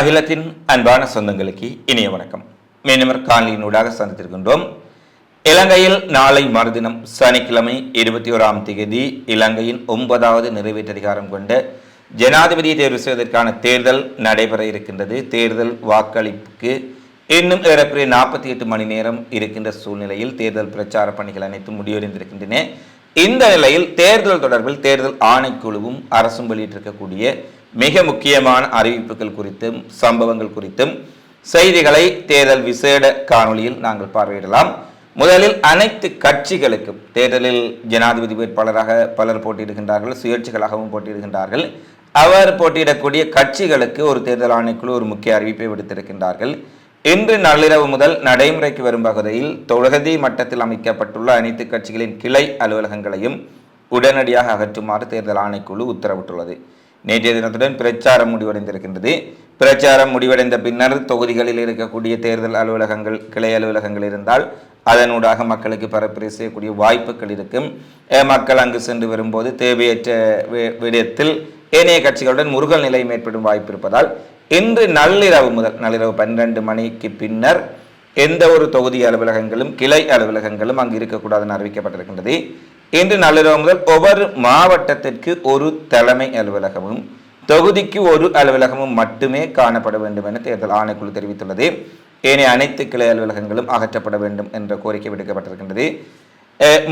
அகிலத்தின் அன்பான சொந்தங்களுக்கு இனிய வணக்கம். மீனவர் காணொலியினூடாக சந்தித்திருக்கின்றோம். இலங்கையில் நாளை மறுதினம் சனிக்கிழமை இருபத்தி ஓராம் தேதி இலங்கையின் ஒன்பதாவது நிறைவேற்றதிகாரம் கொண்ட ஜனாதிபதியை தேர்வு செய்வதற்கான தேர்தல் நடைபெற இருக்கின்றது. தேர்தல் வாக்களிப்புக்கு இன்னும் ஏறக்குறைய நாற்பத்தி எட்டு மணி நேரம் இருக்கின்ற சூழ்நிலையில் தேர்தல் பிரச்சார பணிகள் அனைத்தும் முடிவடைந்திருக்கின்றன. இந்த நிலையில் தேர்தல் தொடர்பில் தேர்தல் ஆணைக்குழுவும் அரசும் வெளியிட்டிருக்கக்கூடிய மிக முக்கியமான அறிவிப்புகள் குறித்தும் சம்பவங்கள் குறித்தும் செய்திகளை தேர்தல் விசேட காணொலியில் நாங்கள் பார்வையிடலாம். முதலில் அனைத்து கட்சிகளுக்கும் தேர்தலில் ஜனாதிபதி வேட்பாளராக பலர் போட்டியிடுகின்றார்கள் சுயேட்சைகளாகவும் போட்டியிடுகின்றார்கள். அவர் போட்டியிடக்கூடிய கட்சிகளுக்கு ஒரு தேர்தல் ஆணைக்குழு ஒரு முக்கிய அறிவிப்பை விடுத்திருக்கின்றார்கள். இன்று நள்ளிரவு முதல் நடைமுறைக்கு வரும் பகுதியில் தொகுதி மட்டத்தில் அமைக்கப்பட்டுள்ள அனைத்து கட்சிகளின் கிளை அலுவலகங்களையும் உடனடியாக அகற்றுமாறு தேர்தல் ஆணைக்குழு உத்தரவிட்டுள்ளது. நேற்றைய தினத்துடன் பிரச்சாரம் முடிவடைந்திருக்கின்றது. பிரச்சாரம் முடிவடைந்த பின்னர் தொகுதிகளில் இருக்கக்கூடிய தேர்தல் அலுவலகங்கள் கிளை அலுவலகங்கள் இருந்தால் அதனூடாக மக்களுக்கு பரப்புரை செய்யக்கூடிய வாய்ப்புகள் இருக்கும். மக்கள் அங்கு சென்று வரும்போது தேவையற்ற வி- விடயத்தில் ஏனைய கட்சிகளுடன் முருகல் நிலை ஏற்படும் வாய்ப்பு இருப்பதால் இன்று நள்ளிரவு முதல் நள்ளிரவு பன்னிரண்டு மணிக்கு பின்னர் எந்த ஒரு தொகுதி அலுவலகங்களும் கிளை அலுவலகங்களும் அங்கு இருக்கக்கூடாதுன்னு அறிவிக்கப்பட்டிருக்கின்றது. இன்று நள்ளிரவு முதல் ஒவ்வொரு மாவட்டத்திற்கு ஒரு தலைமை அலுவலகமும் தொகுதிக்கு ஒரு அலுவலகமும் மட்டுமே காணப்பட வேண்டும் என தேர்தல் ஆணைக்குழு தெரிவித்துள்ளது. ஏனைய அனைத்து கிளை அலுவலகங்களும் அகற்றப்பட வேண்டும் என்ற கோரிக்கை விடுக்கப்பட்டிருக்கின்றது.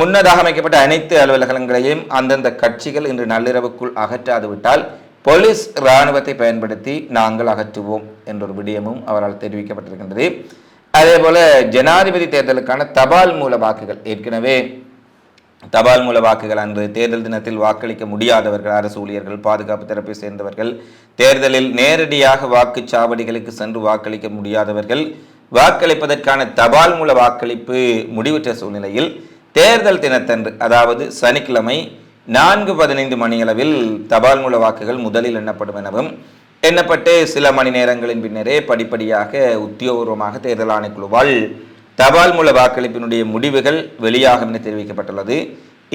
முன்னதாக அமைக்கப்பட்ட அனைத்து அலுவலகங்களையும் அந்தந்த கட்சிகள் இன்று நள்ளிரவுக்குள் அகற்றாது விட்டால் போலீஸ் இராணுவத்தை பயன்படுத்தி நாங்கள் அகற்றுவோம் என்ற ஒரு விடயமும் அவரால் தெரிவிக்கப்பட்டிருக்கின்றது. அதே போல ஜனாதிபதி தேர்தலுக்கான தபால் மூல வாக்குகள் ஏற்கனவே தபால் மூல வாக்குகள் அன்று தேர்தல் தினத்தில் வாக்களிக்க முடியாதவர்கள் அரசு ஊழியர்கள் பாதுகாப்பு தரப்பை சேர்ந்தவர்கள் தேர்தலில் நேரடியாக வாக்குச்சாவடிகளுக்கு சென்று வாக்களிக்க முடியாதவர்கள் வாக்களிப்பதற்கான தபால் மூல வாக்களிப்பு முடிவுற்ற சூழ்நிலையில் தேர்தல் தினத்தன்று அதாவது சனிக்கிழமை நான்கு பதினைந்து மணியளவில் தபால் மூல வாக்குகள் முதலில் எண்ணப்படும் எனவும் எண்ணப்பட்டு சில மணி நேரங்களின் பின்னரே படிப்படியாக உத்தியோகபூர்வமாக தேர்தல் ஆணைக்குழுவால் தபால் மூல வாக்களிப்பினுடைய முடிவுகள் வெளியாகும் என தெரிவிக்கப்பட்டுள்ளது.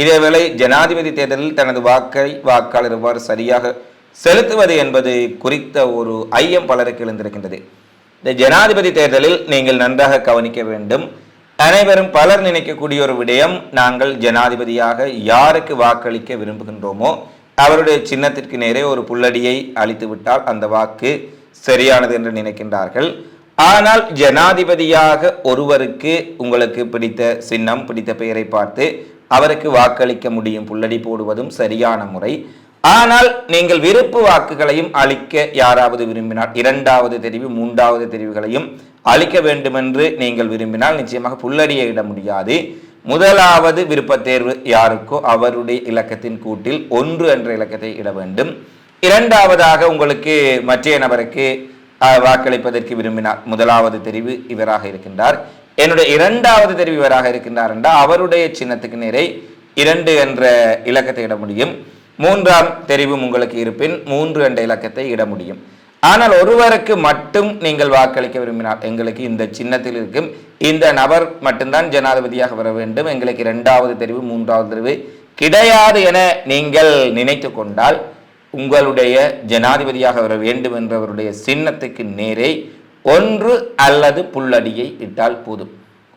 இதேவேளை ஜனாதிபதி தேர்தலில் தனது வாக்கை வாக்காளர் எவ்வாறு சரியாக செலுத்துவது என்பது குறித்த ஒரு ஐயம் பலருக்கு எழுந்திருக்கின்றது. இந்த ஜனாதிபதி தேர்தலில் நீங்கள் நன்றாக கவனிக்க வேண்டும். அனைவரும் பலர் நினைக்கக்கூடிய ஒரு விடயம் நாங்கள் ஜனாதிபதியாக யாருக்கு வாக்களிக்க விரும்புகின்றோமோ அவருடைய சின்னத்திற்கு நேரே ஒரு புல்லடியை அளித்துவிட்டால் அந்த வாக்கு சரியானது என்று நினைக்கின்றார்கள். ஆனால் ஜனாதிபதியாக ஒருவருக்கு உங்களுக்கு பிடித்த சின்னம் பிடித்த பெயரை பார்த்து அவருக்கு வாக்களிக்க முடியும் புல்லடி போடுவதும் சரியான முறை. ஆனால் நீங்கள் விருப்பு வாக்குகளையும் அளிக்க யாராவது விரும்பினால் இரண்டாவது தெரிவு மூன்றாவது தெரிவுகளையும் அளிக்க வேண்டுமென்று நீங்கள் விரும்பினால் நிச்சயமாக புல்லடியை இட முடியாது. முதலாவது விருப்பத் தேர்வு யாருக்கோ அவருடைய இலக்கத்தின் கூட்டில் ஒன்று என்ற இலக்கத்தை இட வேண்டும். இரண்டாவதாக உங்களுக்கு மற்றைய நபருக்கு வாக்களிப்பதற்கு விரும்பினார். முதலாவது தெரிவு இவராக இருக்கின்றார். என்னுடைய இரண்டாவது தெரிவு இவராக இருக்கின்றார் என்றால் அவருடைய சின்னத்துக்கு நேரே இரண்டு என்ற இலக்கத்தை இட முடியும். மூன்றாம் தெரிவும் உங்களுக்கு இருப்பின் மூன்று என்ற இலக்கத்தை இட முடியும். ஆனால் ஒருவருக்கு மட்டும் நீங்கள் வாக்களிக்க விரும்பினால் எங்களுக்கு இந்த சின்னத்தில் இருக்கும் இந்த நபர் மட்டும்தான் ஜனாதிபதியாக வர வேண்டும். எங்களுக்கு இரண்டாவது தெரிவு மூன்றாவது தெரிவு கிடையாது என நீங்கள் நினைத்து கொண்டால் உங்களுடைய ஜனாதிபதியாக வர வேண்டும் என்றவருடைய சின்னத்துக்கு நேரே ஒன்று அல்லது புல்லடியை இட்டால் போதும்.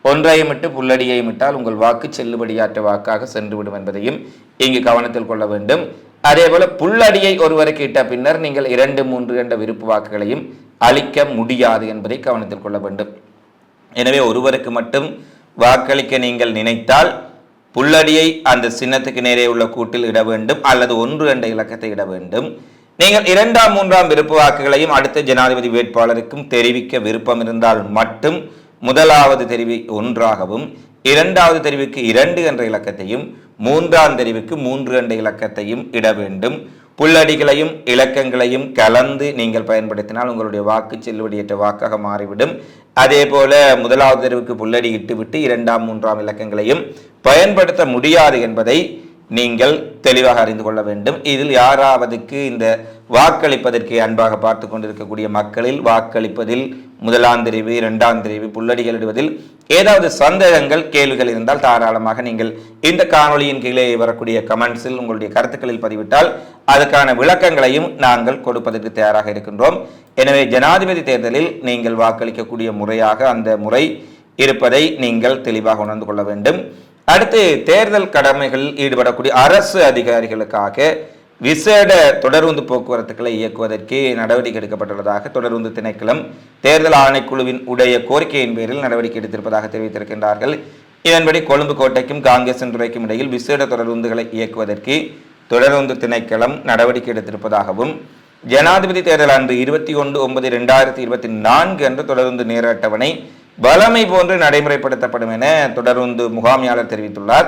ஒன்றையும் இட்டு புல்லடியையும் இட்டால் உங்கள் வாக்கு செல்லுபடியாற்ற வாக்காக சென்றுவிடும் என்பதையும் இங்கு கவனத்தில் கொள்ள வேண்டும். அதே போல புல்லடியை ஒருவருக்கு இட்ட பின்னர் நீங்கள் இரண்டு மூன்று என்ற விருப்பு வாக்குகளையும் அளிக்க முடியாது என்பதை கவனத்தில் கொள்ள வேண்டும். எனவே ஒருவருக்கு மட்டும் வாக்களிக்க நீங்கள் நினைத்தால் புல்லடியை அந்த சின்னத்துக்கு நேரே உள்ள கூட்டில் இட வேண்டும் அல்லது ஒன்று என்ற இலக்கத்தை இட வேண்டும். நீங்கள் இரண்டாம் மூன்றாம் விருப்ப வாக்குகளையும் அடுத்த ஜனாதிபதி வேட்பாளருக்கும் தெரிவிக்க விருப்பம் இருந்தால் மட்டும் முதலாவது தெரிவி ஒன்றாகவும் இரண்டாவது தெரிவுக்கு இரண்டு என்ற இலக்கத்தையும் மூன்றாம் தெரிவுக்கு மூன்று என்ற இலக்கத்தையும் இட வேண்டும். புல்லடிகளையும் இலக்கங்களையும் கலந்து நீங்கள் பயன்படுத்தினால் உங்களுடைய வாக்கு செல்லுபடியற்ற வாக்காக மாறிவிடும். அதே போல முதலாவது தெருவுக்கு புல்லடி இட்டுவிட்டு இரண்டாம் மூன்றாம் இலக்கங்களையும் பயன்படுத்த முடியாது என்பதை நீங்கள் தெளிவாக அறிந்து கொள்ள வேண்டும். இதில் யாராவதுக்கு இந்த வாக்களிப்பதற்கு அன்பாக பார்த்து கொண்டிருக்கக்கூடிய மக்களில் வாக்களிப்பதில் முதலாம் தெரிவு இரண்டாம் தெரிவு புல்லடிகள் இடுவதில் ஏதாவது சந்தேகங்கள் கேள்விகள் இருந்தால் தாராளமாக நீங்கள் இந்த காணொளியின் கீழே வரக்கூடிய கமெண்ட்ஸில் உங்களுடைய கருத்துக்களில் பதிவிட்டால் அதுக்கான விளக்கங்களையும் நாங்கள் கொடுப்பதற்கு தயாராக இருக்கின்றோம். எனவே ஜனாதிபதி தேர்தலில் நீங்கள் வாக்களிக்கக்கூடிய முறையாக அந்த முறை இருப்பதை நீங்கள் தெளிவாக உணர்ந்து கொள்ள வேண்டும். அடுத்து தேர்தல் கடமைகளில் ஈடுபடக்கூடிய அரசு அதிகாரிகளுக்காக விசேட தொடர்ந்து போக்குவரத்துக்களை இயக்குவதற்கு நடவடிக்கை எடுக்கப்பட்டுள்ளதாக தொடர்ந்து திணைக்களம் தேர்தல் ஆணைக்குழுவின் உடைய கோரிக்கையின் பேரில் நடவடிக்கை எடுத்திருப்பதாக தெரிவித்திருக்கின்றார்கள். இதன்படி கொழும்பு கோட்டைக்கும் காங்கிரஸ் துறைக்கும் இடையில் விசேட தொடர்ந்துகளை இயக்குவதற்கு தொடர்ந்து திணைக்களம் நடவடிக்கை எடுத்திருப்பதாகவும் ஜனாதிபதி தேர்தல் அன்று இருபத்தி ஒன்று ஒன்பது இரண்டாயிரத்தி இருபத்தி நான்கு அன்று தொடர்ந்து நேர அட்டவணை வளமை போன்று நடைமுறைப்படுத்தப்படும் என தொடர்ந்து முகாமியாளர் தெரிவித்துள்ளார்.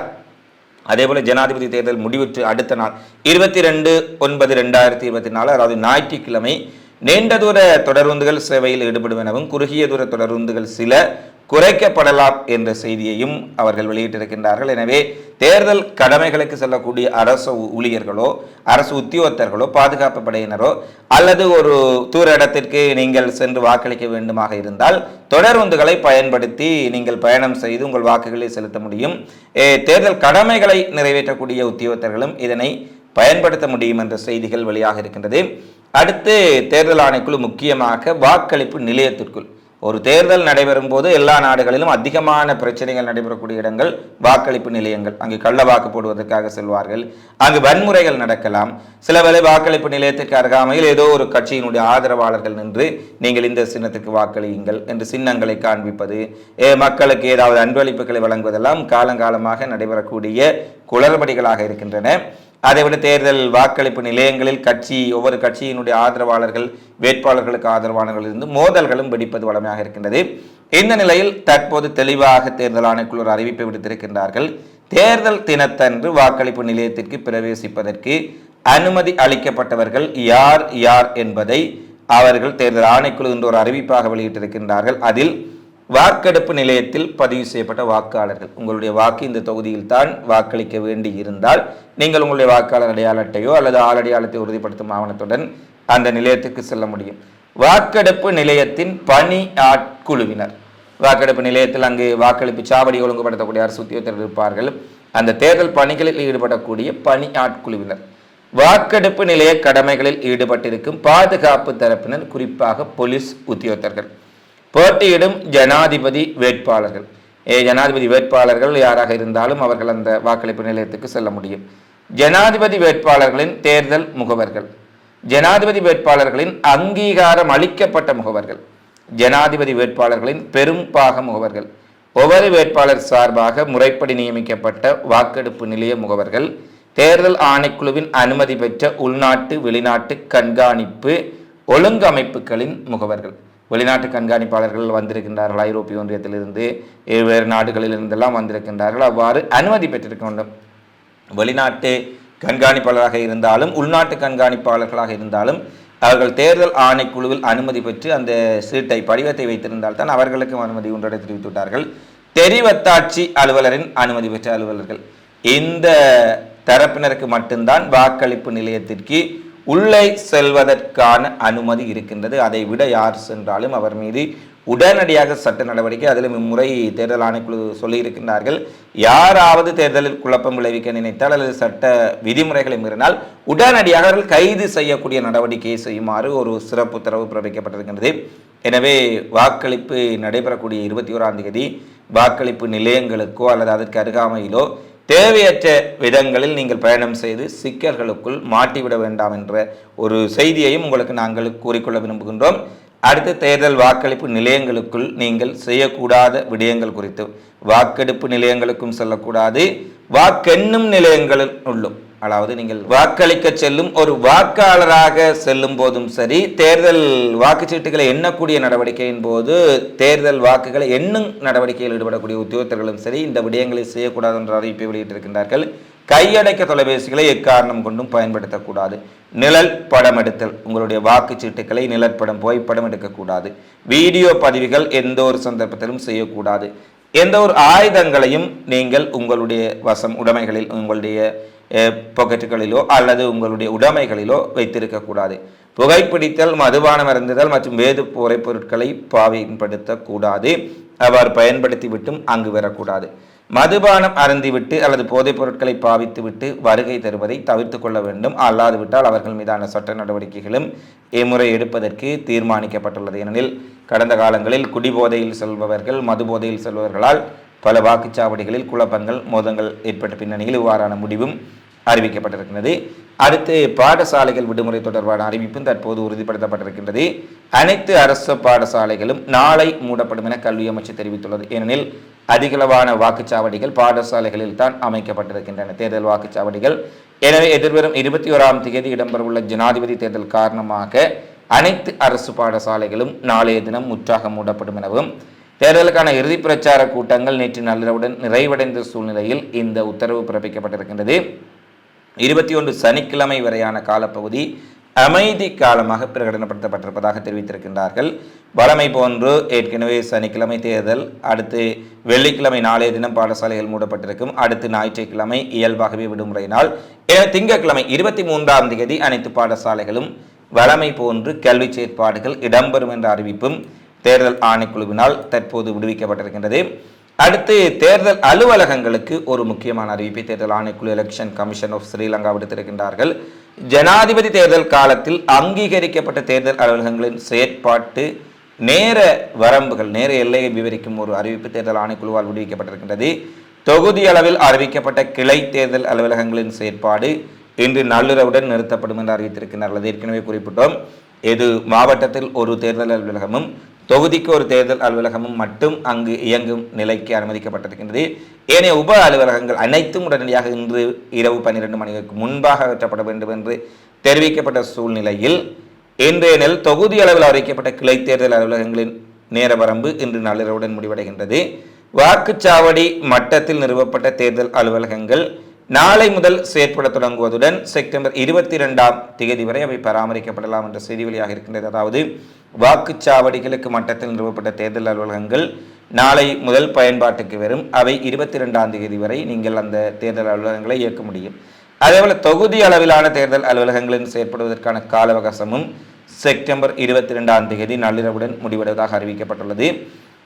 அதேபோல ஜனாதிபதி தேர்தல் முடிவுற்று அடுத்த நாள் இருபத்தி ரெண்டு ஒன்பது ரெண்டாயிரத்தி இருபத்தி நாலு அதாவது ஞாயிற்றுக்கிழமை நீண்ட தூர தொடருந்துகள் சேவையில் ஈடுபடும் எனவும் குறுகிய தூர தொடருந்துகள் சில குறைக்கப்படலாம் என்ற செய்தியையும் அவர்கள் வெளியிட்டிருக்கின்றார்கள். எனவே தேர்தல் கடமைகளுக்கு செல்லக்கூடிய அரசு ஊழியர்களோ அரசு உத்தியோகத்தர்களோ பாதுகாப்பு படையினரோ அல்லது ஒரு தூர இடத்திற்கு நீங்கள் சென்று வாக்களிக்க வேண்டுமாக இருந்தால் தொடர்ந்துகளை பயன்படுத்தி நீங்கள் பயணம் செய்து உங்கள் வாக்குகளை செலுத்த முடியும். தேர்தல் கடமைகளை நிறைவேற்றக்கூடிய உத்தியோகத்தர்களும் இதனை பயன்படுத்த முடியும் என்ற செய்திகள் வெளியாக இருக்கின்றது. அடுத்து தேர்தல் ஆணைக்குழு முக்கியமாக வாக்களிப்பு நிலையத்திற்குள் ஒரு தேர்தல் நடைபெறும் போது எல்லா நாடுகளிலும் அதிகமான பிரச்சனைகள் நடைபெறக்கூடிய இடங்கள் வாக்களிப்பு நிலையங்கள். அங்கு கள்ள வாக்கு போடுவதற்காக செல்வார்கள். அங்கு வன்முறைகள் நடக்கலாம். சில வேளை வாக்களிப்பு நிலையத்திற்கு அருகாமையில் ஏதோ ஒரு கட்சியினுடைய ஆதரவாளர்கள் நின்று நீங்கள் இந்த சின்னத்துக்கு வாக்களியுங்கள் என்று சின்னங்களை காண்பிப்பது மக்களுக்கு ஏதாவது அன்பளிப்புகளை வழங்குவதெல்லாம் காலங்காலமாக நடைபெறக்கூடிய குளறுபடிகளாக இருக்கின்றன. அதைவிட தேர்தல் வாக்களிப்பு நிலையங்களில் கட்சி ஒவ்வொரு கட்சியினுடைய ஆதரவாளர்கள் வேட்பாளர்களுக்கு ஆதரவாளர்கள் இருந்து மோதல்களும் வெடிப்பது வளமையாக இருக்கின்றது. இந்த நிலையில் தற்போது தெளிவாக தேர்தல் ஆணைக்குழு ஒரு அறிவிப்பை விடுத்திருக்கின்றார்கள். தேர்தல் தினத்தன்று வாக்களிப்பு நிலையத்திற்கு பிரவேசிப்பதற்கு அனுமதி அளிக்கப்பட்டவர்கள் யார் யார் என்பதை அவர்கள் தேர்தல் ஆணைக்குழு என்று ஒரு அறிவிப்பாக வெளியிட்டிருக்கின்றார்கள். அதில் வாக்கெடுப்பு நிலையத்தில் பதிவு செய்யப்பட்ட வாக்காளர்கள். உங்களுடைய வாக்கு இந்த தொகுதியில் தான் வாக்களிக்க வேண்டி இருந்தால் நீங்கள் உங்களுடைய வாக்காளர் அடையாள அட்டையோ அல்லது ஆளடையாளத்தை உறுதிப்படுத்தும் ஆவணத்துடன் அந்த நிலையத்துக்கு செல்ல முடியும். வாக்கெடுப்பு நிலையத்தின் பணி ஆட்குழுவினர். வாக்கெடுப்பு நிலையத்தில் அங்கு வாக்களிப்பு சாவடி ஒழுங்குபடுத்தக்கூடிய அரசு உத்தியோகத்தர்கள் இருப்பார்கள். அந்த தேர்தல் பணிகளில் ஈடுபடக்கூடிய பணி ஆட்குழுவினர். வாக்கெடுப்பு நிலைய கடமைகளில் ஈடுபட்டிருக்கும் பாதுகாப்பு தரப்பினர் குறிப்பாக போலீஸ் உத்தியோகத்தர்கள். போட்டியிடும் ஜனாதிபதி வேட்பாளர்கள். ஏ ஜனாதிபதி வேட்பாளர்கள் யாராக இருந்தாலும் அவர்கள் அந்த வாக்களிப்பு நிலையத்துக்கு செல்ல முடியும். ஜனாதிபதி வேட்பாளர்களின் தேர்தல் முகவர்கள். ஜனாதிபதி வேட்பாளர்களின் அங்கீகாரம் அளிக்கப்பட்ட முகவர்கள். ஜனாதிபதி வேட்பாளர்களின் பெரும்பாக முகவர்கள். ஒவ்வொரு வேட்பாளர் சார்பாக முறைப்படி நியமிக்கப்பட்ட வாக்கெடுப்பு நிலைய முகவர்கள். தேர்தல் ஆணைக்குழுவின் அனுமதி பெற்ற உள்நாட்டு வெளிநாட்டு கண்காணிப்பு ஒழுங்கமைப்புகளின் முகவர்கள். வெளிநாட்டு கண்காணிப்பாளர்கள் வந்திருக்கின்றார்கள். ஐரோப்பிய ஒன்றியத்திலிருந்து வேறு நாடுகளிலிருந்தெல்லாம் வந்திருக்கின்றார்கள். அவ்வாறு அனுமதி பெற்றிருக்க வேண்டும். வெளிநாட்டு கண்காணிப்பாளராக இருந்தாலும் உள்நாட்டு கண்காணிப்பாளர்களாக இருந்தாலும் அவர்கள் தேர்தல் ஆணைக்குழுவில் அனுமதி பெற்று அந்த சீட்டை படிவத்தை வைத்திருந்தால் தான் அவர்களுக்கும் அனுமதி ஒன்றடை தெரிவித்து விட்டார்கள். தெரிவத்தாட்சி அலுவலரின் அனுமதி பெற்ற அலுவலர்கள். இந்த தரப்பினருக்கு மட்டும்தான் வாக்களிப்பு நிலையத்திற்கு உள்ளே செல்வதற்கான அனுமதி இருக்கின்றது. அதை விட யார் சென்றாலும் அவர் மீது உடனடியாக சட்ட நடவடிக்கை அதிலும் இம்முறை தேர்தல் ஆணைக்குழு சொல்லியிருக்கின்றார்கள். யாராவது தேர்தலில் குழப்பம் விளைவிக்க நினைத்தால் அல்லது சட்ட விதிமுறைகளை மீறினால் உடனடியாக அவர்கள் கைது செய்யக்கூடிய நடவடிக்கையை செய்யுமாறு ஒரு சிறப்பு உத்தரவு பிறப்பிக்கப்பட்டிருக்கின்றது. எனவே வாக்களிப்பு நடைபெறக்கூடிய இருபத்தி ஓராம் தேதி வாக்களிப்பு நிலையங்களுக்கோ அல்லது அதற்கு அருகாமையிலோ தேவையற்ற விதங்களில் நீங்கள் பயணம் செய்து சிக்கல்களுக்குள் மாட்டிவிட வேண்டாம் என்ற ஒரு செய்தியையும் உங்களுக்கு நாங்கள் கூறிக்கொள்ள விரும்புகின்றோம். அடுத்த தேர்தல் வாக்களிப்பு நிலையங்களுக்குள் நீங்கள் செய்யக்கூடாத விடயங்கள் குறித்து. வாக்கெடுப்பு நிலையங்களுக்கும் செல்லக்கூடாது. வாக்கெண்ணும் நிலையங்களில் உள்ளும். அதாவது நீங்கள் வாக்களிக்க செல்லும் ஒரு வாக்காளராக செல்லும் போதும் சரி தேர்தல் வாக்குச்சீட்டுகளை எண்ணக்கூடிய நடவடிக்கையின் போது தேர்தல் வாக்குகளை எண்ணும் நடவடிக்கையில் ஈடுபடக்கூடிய உத்தியோகத்தர்களும் சரி இந்த விடயங்களை செய்யக்கூடாது என்ற அறிவிப்பை வெளியிட்டிருக்கின்றார்கள். கையடைக்க தொலைபேசிகளை எக்காரணம் கொண்டும் பயன்படுத்தக்கூடாது. நிழல் படம் எடுத்தல் உங்களுடைய வாக்குச்சீட்டுகளை நிழற்படம் புகைப்படம் எடுக்கக்கூடாது. வீடியோ பதிவுகள் எந்த ஒரு சந்தர்ப்பத்திலும் செய்யக்கூடாது. எந்த ஒரு ஆயுதங்களையும் நீங்கள் உங்களுடைய வசம் உடைமைகளில் உங்களுடைய பாக்கெட்டுகளிலோ அல்லது உங்களுடைய உடைமைகளிலோ வைத்திருக்கக்கூடாது. புகைப்பிடித்தல் மதுபானம் அருந்துதல் மற்றும் வேது போரை பொருட்களை பாவின்படுத்தக்கூடாது அவ்வாறு பயன்படுத்தி விட்டும் அங்கு வரக்கூடாது. மதுபானம் அருந்திவிட்டு அல்லது போதைப் பொருட்களை பாவித்துவிட்டு வருகை தருவதை தவிர்த்து கொள்ள வேண்டும். அல்லாது விட்டால் அவர்கள் மீதான சட்ட நடவடிக்கைகளும் இம்முறை எடுப்பதற்கு தீர்மானிக்கப்பட்டுள்ளது. ஏனெனில் கடந்த காலங்களில் குடிபோதையில் செல்பவர்கள் மது போதையில் செல்பவர்களால் பல வாக்குச்சாவடிகளில் குழப்பங்கள் மோதங்கள் ஏற்பட்ட பின்னணியில் இவ்வாறான முடிவும் அறிவிக்கப்பட்டிருக்கிறது. அடுத்து பாடசாலைகள் விடுமுறை தொடர்பான அறிவிப்பும் தற்போது உறுதிப்படுத்தப்பட்டிருக்கின்றது. அனைத்து அரசு பாடசாலைகளும் நாளை மூடப்படும் என கல்வி அமைச்சு தெரிவித்துள்ளது. ஏனெனில் அதிகளவான வாக்குச்சாவடிகள் பாடசாலைகளில் தான் அமைக்கப்பட்டிருக்கின்றன. தேர்தல் வாக்குச்சாவடிகள். எனவே எதிர்வரும் இருபத்தி ஓராம் தேதி இடம்பெறவுள்ள ஜனாதிபதி தேர்தல் காரணமாக அனைத்து அரசு பாடசாலைகளும் நாளைய தினம் முற்றாக மூடப்படும் எனவும் தேர்தலுக்கான இறுதி பிரச்சார கூட்டங்கள் நேற்று நள்ளிரவுடன் நிறைவடைந்த சூழ்நிலையில் இந்த உத்தரவு பிறப்பிக்கப்பட்டிருக்கின்றது. இருபத்தி ஒன்று சனிக்கிழமை வரையான காலப்பகுதி அமைதி காலமாக பிரகடனப்படுத்தப்பட்டிருப்பதாக தெரிவித்திருக்கின்றார்கள். வளமை போன்று ஏற்கனவே சனிக்கிழமை தேர்தல் அடுத்து வெள்ளிக்கிழமை நாளைய தினம் பாடசாலைகள் மூடப்பட்டிருக்கும். அடுத்து ஞாயிற்றுக்கிழமை இயல்பாகவே விடுமுறை நாள். என திங்கட்கிழமை இருபத்தி மூன்றாம் தேதி அனைத்து பாடசாலைகளும் வளமை போன்று கல்வி செயற்பாடுகள் இடம்பெறும் என்ற அறிவிப்பும் தேர்தல் ஆணைக்குழுவினால் தற்போது விடுவிக்கப்பட்டிருக்கின்றது. அடுத்து தேர்தல் அலுவலகங்களுக்கு ஒரு முக்கியமான அறிவிப்பை தேர்தல் ஆணைக்குழு எலெக்ஷன் கமிஷன் ஆஃப் ஸ்ரீலங்கா விடுத்திருக்கின்றார்கள். ஜனாதிபதி தேர்தல் காலத்தில் அங்கீகரிக்கப்பட்ட தேர்தல் அலுவலகங்களின் செயற்பாட்டு நேர வரம்புகள் நேர எல்லையை விவரிக்கும் ஒரு அறிவிப்பு தேர்தல் ஆணைக்குழுவால் விடுவிக்கப்பட்டிருக்கின்றது. தொகுதி அளவில் அறிவிக்கப்பட்ட கிளை தேர்தல் அலுவலகங்களின் செயற்பாடு இன்று நள்ளிரவுடன் நிறுத்தப்படும் என்று அறிவித்திருக்கிறார்கள் ஏற்கனவே குறிப்பிட்டோம். இது மாவட்டத்தில் ஒரு தேர்தல் அலுவலகமும் தொகுதிக்கு ஒரு தேர்தல் அலுவலகமும் மட்டும் அங்கு இயங்கும் நிலைக்கு அனுமதிக்கப்பட்டிருக்கின்றது. ஏனைய உப அலுவலகங்கள் அனைத்தும் உடனடியாக இன்று இரவு பன்னிரண்டு மணிக்கு முன்பாக அகற்றப்பட வேண்டும் என்று தெரிவிக்கப்பட்ட சூழ்நிலையில் இன்றைய நெல் தொகுதி அளவில் அறிவிக்கப்பட்ட கிளை தேர்தல் அலுவலகங்களின் நேர வரம்பு இன்று நள்ளிரவுடன் முடிவடைகின்றது. வாக்குச்சாவடி மட்டத்தில் நிறுவப்பட்ட தேர்தல் அலுவலகங்கள் நாளை முதல் செயற்பட தொடங்குவதுடன் செப்டம்பர் இருபத்தி இரண்டாம் தேதி வரை அவை பராமரிக்கப்படலாம் என்ற செய்தி வெளியாக இருக்கின்றது. அதாவது வாக்குச்சாவடிகளுக்கு மட்டத்தில் நிறுவப்பட்ட தேர்தல் அலுவலகங்கள் நாளை முதல் பயன்பாட்டுக்கு வரும். அவை இருபத்தி இரண்டாம் தேதி வரை நீங்கள் அந்த தேர்தல் அலுவலகங்களை இயக்க முடியும். அதேபோல தொகுதி அளவிலான தேர்தல் அலுவலகங்களில் செயற்படுவதற்கான கால அவகாசமும் செப்டம்பர் இருபத்தி ரெண்டாம் தேதி நள்ளிரவுடன் முடிவடைவதாக அறிவிக்கப்பட்டுள்ளது.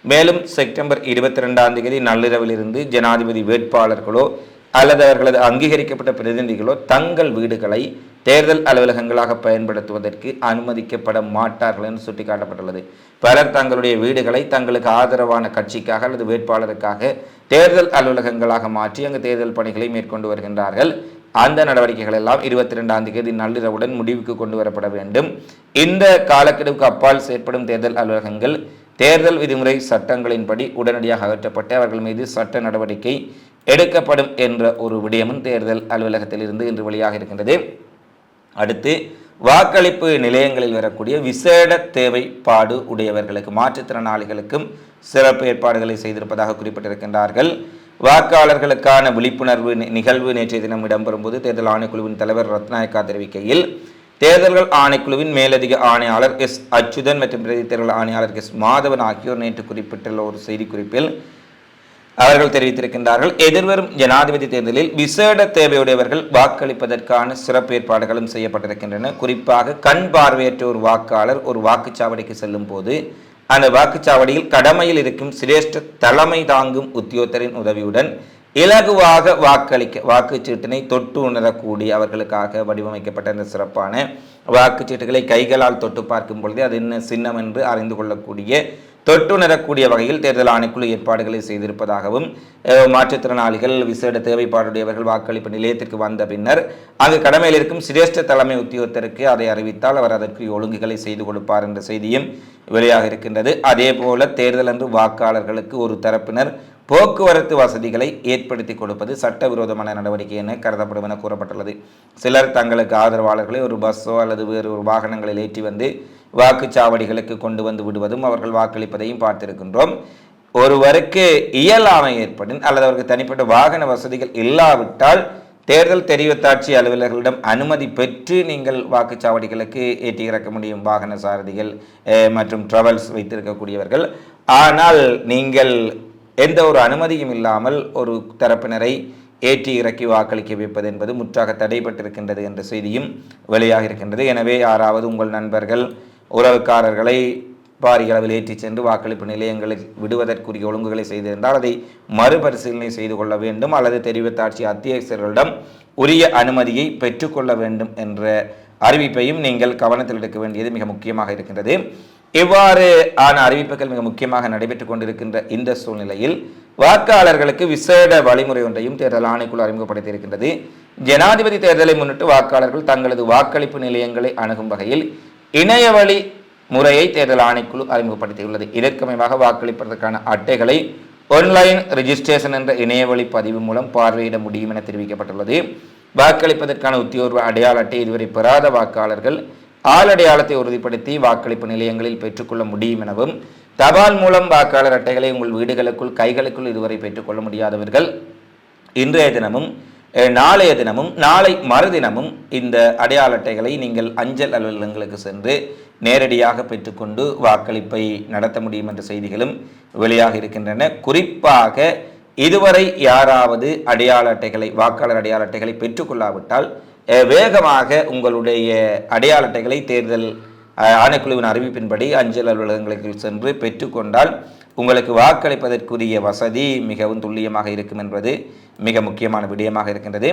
மேலும் செப்டம்பர் இருபத்தி ரெண்டாம் தேதி நள்ளிரவிலிருந்து ஜனாதிபதி வேட்பாளர்களோ அல்லது அவர்களது அங்கீகரிக்கப்பட்ட பிரதிநிதிகளோ தங்கள் வீடுகளை தேர்தல் அலுவலகங்களாக பயன்படுத்துவதற்கு அனுமதிக்கப்பட மாட்டார்கள் என்று சுட்டிக்காட்டப்பட்டுள்ளது. பலர் தங்களுடைய வீடுகளை தங்களுக்கு ஆதரவான கட்சிக்காக அல்லது வேட்பாளருக்காக தேர்தல் அலுவலகங்களாக மாற்றி அங்கு தேர்தல் பணிகளை மேற்கொண்டு வருகின்றார்கள். அந்த நடவடிக்கைகள் எல்லாம் இருபத்தி ரெண்டாம் தேதி நள்ளிரவுடன் முடிவுக்கு கொண்டு வரப்பட வேண்டும். இந்த காலக்கெடுவுக்கு அப்பால் செயற்படும் தேர்தல் அலுவலகங்கள் தேர்தல் விதிமுறை சட்டங்களின்படி உடனடியாக அகற்றப்பட்டு அவர்கள் மீது சட்ட நடவடிக்கை எடுக்கப்படும் என்ற ஒரு விடயமும் தேர்தல் அலுவலகத்தில் இருந்து இன்று வெளியாக இருக்கின்றது. அடுத்து வாக்களிப்பு நிலையங்களில் வரக்கூடிய விசேட தேவைப்பாடு உடையவர்களுக்கு மாற்றுத்திறனாளிகளுக்கும் சிறப்பு ஏற்பாடுகளை செய்திருப்பதாக குறிப்பிட்டிருக்கின்றார்கள். வாக்காளர்களுக்கான விழிப்புணர்வு நிகழ்வு நேற்றைய தினம் இடம்பெறும்போது தேர்தல் ஆணைக்குழுவின் தலைவர் ரத்நாயக்கா தெரிவிக்கையில் தேர்தல்கள் ஆணைக்குழுவின் மேலதிக ஆணையாளர் எஸ். அச்சுதன் மற்றும் பிரதி தேர்தல் ஆணையாளர் எஸ். மாதவன் ஆகியோர் நேற்று குறிப்பிட்டுள்ள ஒரு செய்திக்குறிப்பில் அவர்கள் தெரிவித்திருக்கின்றார்கள் எதிர்வரும் ஜனாதிபதி தேர்தலில் விசேட தேவையுடையவர்கள் வாக்களிப்பதற்கான சிறப்பு ஏற்பாடுகளும் செய்யப்பட்டிருக்கின்றன. குறிப்பாக கண் பார்வையற்ற ஒரு வாக்காளர் ஒரு வாக்குச்சாவடிக்கு செல்லும் போது அந்த வாக்குச்சாவடியில் கடமையில் இருக்கும் சிரேஷ்ட தலைமை தாங்கும் உத்தியோகத்தரின் உதவியுடன் இலகுவாக வாக்களிக்க வாக்குச்சீட்டினை தொட்டு உணரக்கூடிய அவர்களுக்காக வடிவமைக்கப்பட்ட இந்த சிறப்பான வாக்குச்சீட்டுகளை கைகளால் தொட்டு பார்க்கும் பொழுது அது என்ன சின்னம் என்று அறிந்து கொள்ளக்கூடிய தொட்டுணரக்கூடிய வகையில் தேர்தல் ஆணைக்குழு ஏற்பாடுகளை செய்திருப்பதாகவும் மாற்றுத்திறனாளிகள் விசேட தேவைப்பாடுடையவர்கள் வாக்களிப்பு நிலையத்திற்கு வந்த பின்னர் அங்கு கடமையில் இருக்கும் சிரேஷ்ட தலைமை உத்தியோகத்தருக்கு அதை அறிவித்தால் அவர் அதற்கு ஒழுங்குகளை செய்து கொடுப்பார் என்ற செய்தியும் வெளியாக இருக்கின்றது. அதே போல தேர்தல் அன்று வாக்காளர்களுக்கு ஒரு தரப்பினர் போக்குவரத்து வசதிகளை ஏற்படுத்தி கொடுப்பது சட்டவிரோதமான நடவடிக்கை என கருதப்படும் என கூறப்பட்டுள்ளது. சிலர் தங்களுக்கு ஆதரவாளர்களை ஒரு பஸ்ஸோ அல்லது வேறு ஒரு வாகனங்களில் ஏற்றி வந்து வாக்குச்சாவடிகளுக்கு கொண்டு வந்து விடுவதும் அவர்கள் வாக்களிப்பதையும் பார்த்திருக்கின்றோம். ஒருவருக்கு இயலாமை ஏற்படும் அல்லது அவருக்கு தனிப்பட்ட வாகன வசதிகள் இல்லாவிட்டால் தேர்தல் தெரிவத்தாட்சி அலுவலர்களிடம் அனுமதி பெற்று நீங்கள் வாக்குச்சாவடிகளுக்கு ஏற்றி இறக்க முடியும். வாகன சாரதிகள் மற்றும் ட்ராவல்ஸ் வைத்திருக்கக்கூடியவர்கள். ஆனால் நீங்கள் எந்த ஒரு அனுமதியும் இல்லாமல் ஒரு தரப்பினரை ஏற்றி இறக்கி வாக்களிக்க வைப்பது என்பது முற்றாக தடைப்பட்டிருக்கின்றது என்ற செய்தியும் வெளியாக இருக்கின்றது எனவே யாராவது உங்கள் நண்பர்கள் உறவுக்காரர்களை பாரிய அளவில் ஏற்றிச் சென்று வாக்களிப்பு நிலையங்களை விடுவதற்குரிய ஒழுங்குகளை செய்திருந்தால் அதை மறுபரிசீலனை செய்து கொள்ள வேண்டும் அல்லது தெரிவித்தாட்சி அத்தியட்சர்களிடம் உரிய அனுமதியை பெற்றுக்கொள்ள வேண்டும் என்ற அறிவிப்பையும் நீங்கள் கவனத்தில் எடுக்க வேண்டியது மிக முக்கியமாக இருக்கின்றது. இவ்வாறு ஆன அறிவிப்புகள் மிக முக்கியமாக நடைபெற்றுக் கொண்டிருக்கின்ற இந்த சூழ்நிலையில் வாக்காளர்களுக்கு விசேட வழிமுறை ஒன்றையும் தேர்தல் ஆணைக்குழு அறிமுகப்படுத்தியிருக்கின்றது. ஜனாதிபதி தேர்தலை முன்னிட்டு வாக்காளர்கள் தங்களது வாக்களிப்பு நிலையங்களை அணுகும் வகையில் இணையவழி முறையை தேர்தல் ஆணைக்குழு அறிமுகப்படுத்தியுள்ளது. இதற்கமைவாக வாக்களிப்பதற்கான அட்டைகளை ஆன்லைன் ரிஜிஸ்ட்ரேஷன் என்ற இணையவழி பதிவு மூலம் பார்வையிட முடியும் என தெரிவிக்கப்பட்டுள்ளது. வாக்களிப்பதற்கான உத்தியோர்வு அடையாள அட்டை இதுவரை பெறாத வாக்காளர்கள் ஆள் அடையாளத்தை உறுதிப்படுத்தி வாக்களிப்பு நிலையங்களில் பெற்றுக்கொள்ள முடியும் எனவும் தபால் மூலம் வாக்காளர் அட்டைகளை உங்கள் வீடுகளுக்குள் கைகளுக்குள் இதுவரை பெற்றுக்கொள்ள முடியாதவர்கள் இன்றைய தினமும் நாளைய தினமும் நாளை மறுதினமும் இந்த அடையாள அட்டைகளை நீங்கள் அஞ்சல் அலுவலகங்களுக்கு சென்று நேரடியாக பெற்றுக்கொண்டு வாக்களிப்பை நடத்த முடியும் என்ற செய்திகளும் வெளியாக இருக்கின்றன. குறிப்பாக இதுவரை யாராவது அடையாள அட்டைகளை வாக்காளர் அடையாள அட்டைகளை பெற்றுக்கொள்ளாவிட்டால் வேகமாக உங்களுடைய அடையாள அட்டைகளை தேர்தல் ஆணைக்குழுவின் அறிவிப்பின்படி அஞ்சல் அலுவலகங்களுக்கு சென்று பெற்றுக்கொண்டால் உங்களுக்கு வாக்களிப்பதற்குரிய வசதி மிகவும் துல்லியமாக இருக்கும் என்பது மிக முக்கியமான விடயமாக இருக்கின்றது.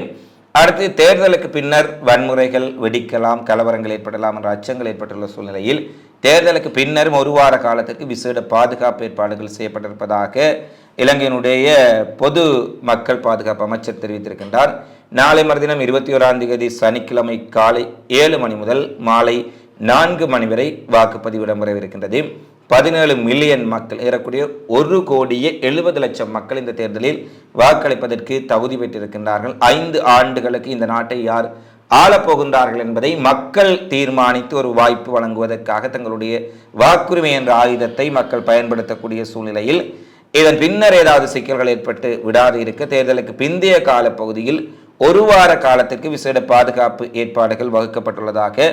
அடுத்து தேர்தலுக்கு பின்னர் வன்முறைகள் வெடிக்கலாம் கலவரங்கள் ஏற்படலாம் என்ற அச்சங்கள் ஏற்பட்டுள்ள சூழ்நிலையில் தேர்தலுக்கு பின்னரும் ஒரு வார காலத்துக்கு விசேட பாதுகாப்பு ஏற்பாடுகள் செய்யப்பட்டிருப்பதாக இலங்கையினுடைய பொது மக்கள் பாதுகாப்பு அமைச்சர் தெரிவித்திருக்கின்றார். நாளை மறுதினம் இருபத்தி ஓராம் தேதி சனிக்கிழமை காலை ஏழு மணி முதல் மாலை நான்கு மணி வரை வாக்குப்பதிவு இடம்பெறவிருக்கின்றது. பதினேழு மில்லியன் மக்கள் ஏறக்கூடிய ஒரு கோடியே எழுபது லட்சம் மக்கள் இந்த தேர்தலில் வாக்களிப்பதற்கு தகுதி பெற்றிருக்கின்றார்கள். ஐந்து ஆண்டுகளுக்கு இந்த நாட்டை யார் ஆளப்போகின்றார்கள் என்பதை மக்கள் தீர்மானித்து ஒரு வாய்ப்பு வழங்குவதற்காக தங்களுடைய வாக்குரிமை என்ற ஆயுதத்தை மக்கள் பயன்படுத்தக்கூடிய சூழ்நிலையில் இதன் பின்னர் ஏதாவது சிக்கல்கள் ஏற்பட்டு விடாது இருக்க தேர்தலுக்கு பிந்தைய காலப்பகுதியில் ஒரு வார காலத்துக்கு விசேட பாதுகாப்பு ஏற்பாடுகள் வகுக்கப்பட்டுள்ளதாக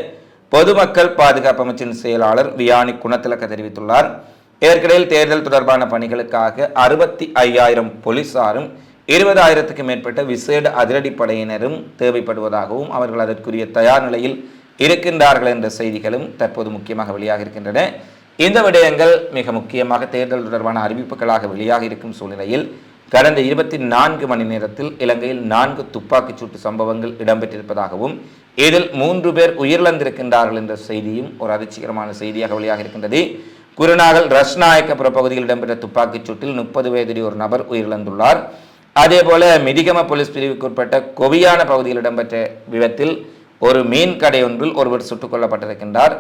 பொதுமக்கள் பாதுகாப்பு அமைச்சின் செயலாளர் வியானி குணத்திலக்க தெரிவித்துள்ளார். ஏற்கனவே தேர்தல் தொடர்பான பணிகளுக்காக அறுபத்தி ஐயாயிரம் போலீசாரும் இருபதாயிரத்துக்கு மேற்பட்ட விசேட அதிரடிப்படையினரும் தேவைப்படுவதாகவும் அவர்கள் அதற்குரிய தயார் நிலையில் இருக்கின்றார்கள் என்ற செய்திகளும் தற்போது முக்கியமாக வெளியாக இருக்கின்றன. இந்த விடயங்கள் மிக முக்கியமாக தேர்தல் தொடர்பான அறிவிப்புகளாக வெளியாக இருக்கும் சூழ்நிலையில் கடந்த இருபத்தி நான்கு மணி நேரத்தில் இலங்கையில் நான்கு துப்பாக்கிச் சூட்டு சம்பவங்கள் இடம்பெற்றிருப்பதாகவும் இதில் மூன்று பேர் உயிரிழந்திருக்கின்றார்கள் என்ற செய்தியும் ஒரு அதிர்ச்சிகரமான செய்தியாக வெளியாக இருக்கின்றது. குருநாகல் ரஷ்நாயக்கபுர பகுதியில் இடம்பெற்ற துப்பாக்கிச் சூட்டில் முப்பது வயதுடைய ஒரு நபர் உயிரிழந்துள்ளார். அதேபோல மிதிகம போலீஸ் பிரிவுக்குட்பட்ட கொவியான பகுதியில் இடம்பெற்ற விபத்தில் ஒரு மீன் கடை ஒன்றில் ஒருவர் சுட்டுக் கொல்லப்பட்டிருக்கின்றார்.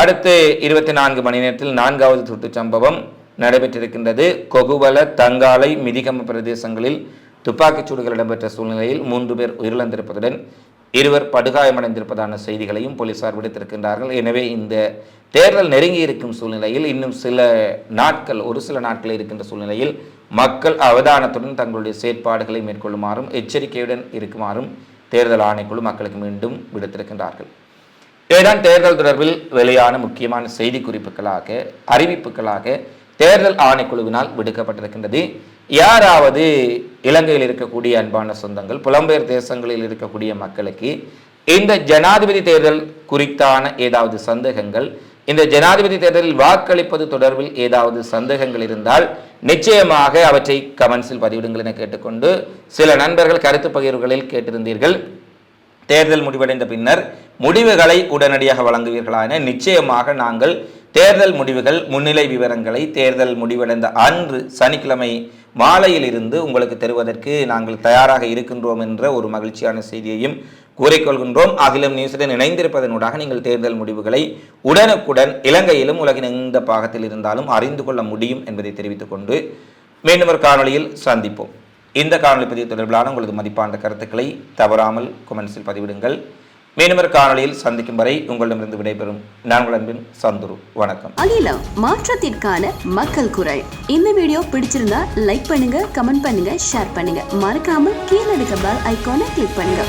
அடுத்து இருபத்தி நான்கு மணி நேரத்தில் நான்காவது சுட்டுச் சம்பவம் நடைபெற்றிருக்கின்றது. கொகுவல தங்காலை மிதிகம பிரதேசங்களில் துப்பாக்கிச் சூடுகள் இடம்பெற்ற சூழ்நிலையில் மூன்று பேர் உயிரிழந்திருப்பதுடன் இருவர் படுகாயமடைந்திருப்பதான செய்திகளையும் போலீசார் விடுத்திருக்கின்றார்கள். எனவே இந்த தேர்தல் நெருங்கி இருக்கும் சூழ்நிலையில் இன்னும் சில நாட்கள் ஒரு சில நாட்கள் இருக்கின்ற சூழ்நிலையில் மக்கள் அவதானத்துடன் தங்களுடைய செயற்பாடுகளை மேற்கொள்ளுமாறும் எச்சரிக்கையுடன் இருக்குமாறும் தேர்தல் ஆணைக்குழு மக்களுக்கு மீண்டும் விடுத்திருக்கின்றார்கள். இதுதான் தேர்தல் தொடர்பில் வெளியான முக்கியமான செய்தி குறிப்புகளாக அறிவிப்புகளாக தேர்தல் ஆணைக்குழுவினால் விடுக்கப்பட்டிருக்கின்றது. யாராவது இலங்கையில் இருக்கக்கூடிய அன்பான சொந்தங்கள் புலம்பெயர் தேசங்களில் இருக்கக்கூடிய மக்களுக்கு இந்த ஜனாதிபதி தேர்தல் குறித்தான ஏதாவது சந்தேகங்கள் இந்த ஜனாதிபதி தேர்தலில் வாக்களிப்பது தொடர்பில் ஏதாவது சந்தேகங்கள் இருந்தால் நிச்சயமாக அவற்றை கமெண்ட்ஸில் பதிவிடுங்கள் என கேட்டுக்கொண்டு சில நண்பர்கள் கருத்து பகிர்வுகளில் கேட்டிருந்தீர்கள். தேர்தல் முடிவடைந்த பின்னர் முடிவுகளை உடனடியாக வழங்குவீர்களா என நிச்சயமாக நாங்கள் தேர்தல் முடிவுகள் முன்னிலை விவரங்களை தேர்தல் முடிவடைந்த அன்று சனிக்கிழமை மாலையில் இருந்து உங்களுக்கு தருவதற்கு நாங்கள் தயாராக இருக்கின்றோம் என்ற ஒரு மகிழ்ச்சியான செய்தியையும் கூறிக்கொள்கின்றோம். அகிலம் நியூஸுடன் இணைந்திருப்பதனூடாக நீங்கள் தேர்தல் முடிவுகளை உடனுக்குடன் இலங்கையிலும் உலகின் எந்த பாகத்தில் இருந்தாலும் அறிந்து கொள்ள முடியும் என்பதை தெரிவித்துக் கொண்டு மீண்டும் ஒரு காணொளியில் சந்திப்போம். இந்த காணொலி பதிவு தொடர்பிலான உங்களது மதிப்பான கருத்துக்களை தவறாமல் கொமெண்ட்ஸில் பதிவிடுங்கள். மேலும் ஒரு காணொளியில் சந்திக்கும் வரை உங்களிடமிருந்து விடைபெறும் நான் உங்கள் சந்துரு. வணக்கம். அகிலம் மாற்றத்திற்கான மக்கள் குரல். இந்த வீடியோ பிடிச்சிருந்தா லைக் பண்ணுங்க கமெண்ட் பண்ணுங்க ஷேர் பண்ணுங்க. மறக்காம கீழே இருக்க பெல் ஐக்கானை கிளிக் பண்ணுங்க.